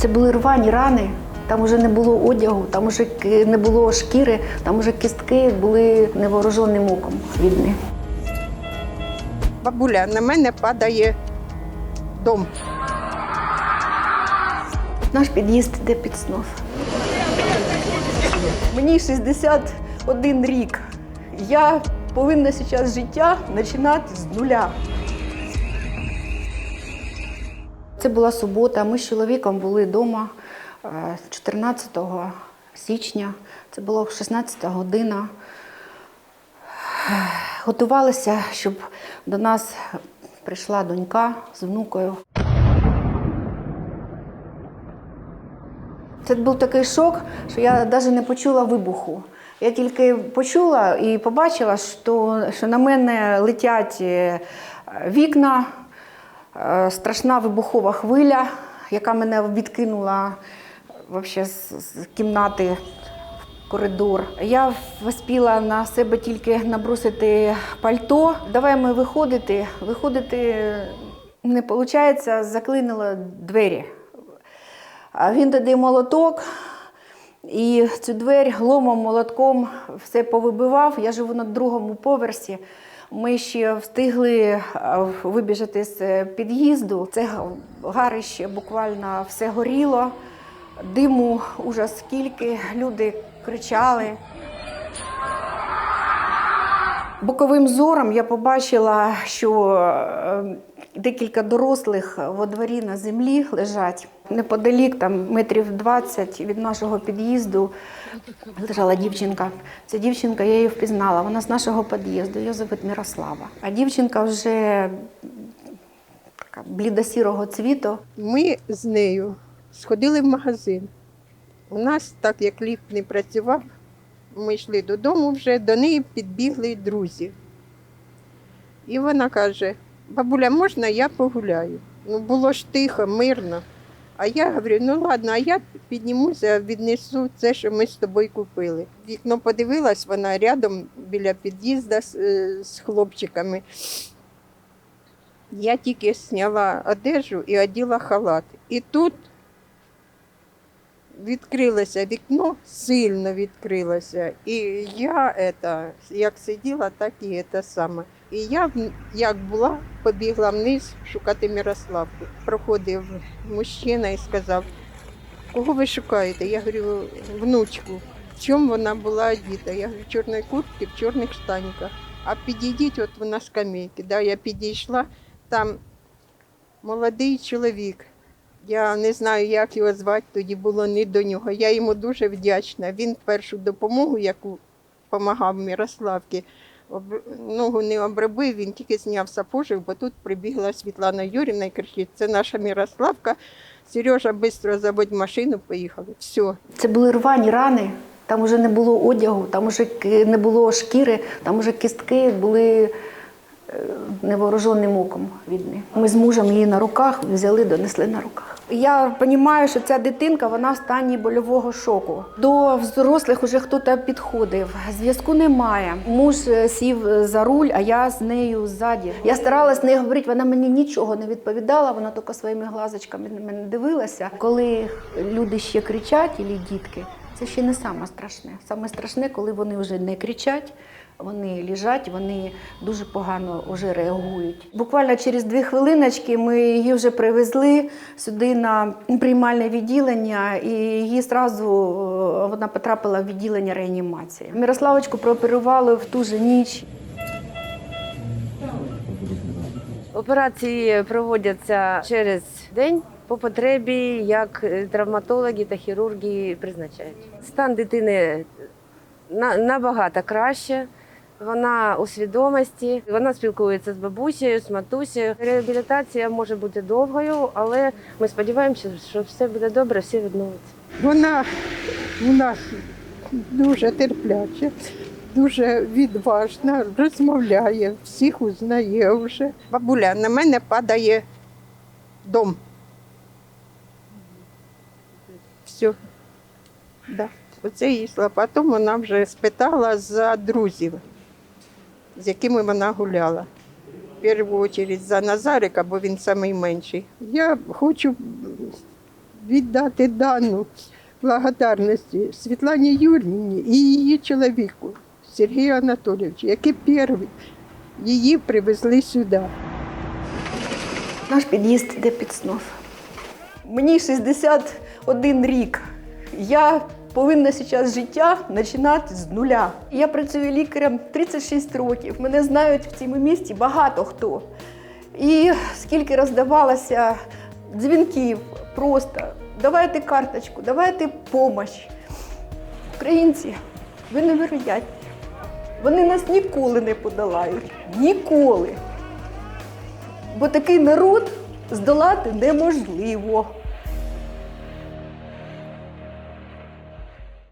Це були рвані рани. Там уже не було одягу, там уже не було шкіри, там уже кістки були невооруженим оком видні. Бабуля, на мене падає дом. Наш під'їзд іде під снос. Мені 61 рік. Я повинна зараз життя починати з нуля. Це була субота. Ми з чоловіком були вдома 14 січня. Це була 16 година. Готувалися, щоб до нас прийшла донька з внукою. Це був такий шок, що я навіть не почула вибуху. Я тільки почула і побачила, що, що на мене летять е, вікна, е, страшна вибухова хвиля, яка мене відкинула вообще з, з кімнати в коридор. Я вспіла на себе тільки набросити пальто. Давай ми виходити. Виходити не виходить, заклинило двері. Він тоді молоток, і цю двері гломом, молотком все повибивав. Я живу на другому поверсі. Ми ще встигли вибіжати з е, під'їзду. Це гарище буквально все горіло, диму уже скільки, люди кричали. Боковим зором я побачила, що е, декілька дорослих во дворі на землі лежать. Неподалік, там метрів 20 від нашого під'їзду, лежала дівчинка. Ця дівчинка, я її впізнала. Вона з нашого під'їзду, її звуть Мирослава. А дівчинка вже така блідосірого цвіту. Ми з нею сходили в магазин. У нас, так як ліфт не працював, ми йшли додому вже, до неї підбігли друзі. І вона каже: бабуля, можна я погуляю? Ну, було ж тихо, мирно. А я говорю, ну ладно, а я піднімуся, віднесу це, що ми з тобою купили. Вікно подивилась, вона рядом біля під'їзду з, е, з хлопчиками. Я тільки зняла одежу і оділа халат. І тут відкрилося вікно, сильно відкрилося. І я ета, як сиділа, так і це саме. І я, як була, побігла вниз шукати Мирославку. Проходив мужчина і сказав, кого ви шукаєте? Я говорю, внучку. В чому вона була одіта? Я говорю, в чорній куртці, в чорних штаніках. А підійдіть, от вона скамейки. Да, я підійшла, там молодий чоловік. Я не знаю, як його звати, тоді було не до нього. Я йому дуже вдячна. Він першу допомогу, яку допомагав Мирославці, ногу не обробив, він тільки зняв сапожик, бо тут прибігла Світлана Юрівна і кричить, це наша Мірославка. Сережа, швидко заводь машину, поїхали. Все. Це були рвані рани, там уже не було одягу, там ки- не було шкіри, там уже кістки були невооруженим оком видні. Ми з мужем її на руках взяли, донесли на руках. Я розумію, що ця дитинка вона в стані больового шоку. До взрослих уже хтось підходив. Зв'язку немає. Муж е, сів за руль, а я з нею ззаді. Я старалась не говорити, вона мені нічого не відповідала, вона тільки своїми глазочками на мене дивилася. Коли люди ще кричать, і дітки, це ще не саме страшне. Саме страшне, коли вони вже не кричать, вони лежать, вони дуже погано вже реагують. Буквально через дві хвилиночки ми її вже привезли сюди на приймальне відділення, і її зразу е, вона потрапила в відділення реанімації. Мирославочку прооперували в ту же ніч. Операції проводяться через день по потребі, як е, травматологи та хірурги призначають. Стан дитини на- набагато краще. Вона у свідомості, вона спілкується з бабусею, з матусею. Реабілітація може бути довгою, але ми сподіваємося, що все буде добре, все відновиться. Вона у нас дуже терпляча, дуже відважна, розмовляє, всіх узнає вже. Бабуля, на мене падає дом. Все. Да. Оце їй слова. Потім вона вже спитала за друзів, з якими вона гуляла. В першу чергу за Назарика, бо він найменший. Я хочу віддати дану благодарності Світлані Юрівні і її чоловіку Сергію Анатолійовичу, які перші її привезли сюди. Наш під'їзд йде під снов. Мені 61 рік. Я повинна зараз життя починати з нуля. Я працюю лікарем 36 років. Мене знають в цьому місті багато хто. І скільки роздавалося дзвінків, просто давайте карточку, давайте допомогу. Українці, ви невероятні. Вони нас ніколи не подолають. Ніколи. Бо такий народ здолати неможливо.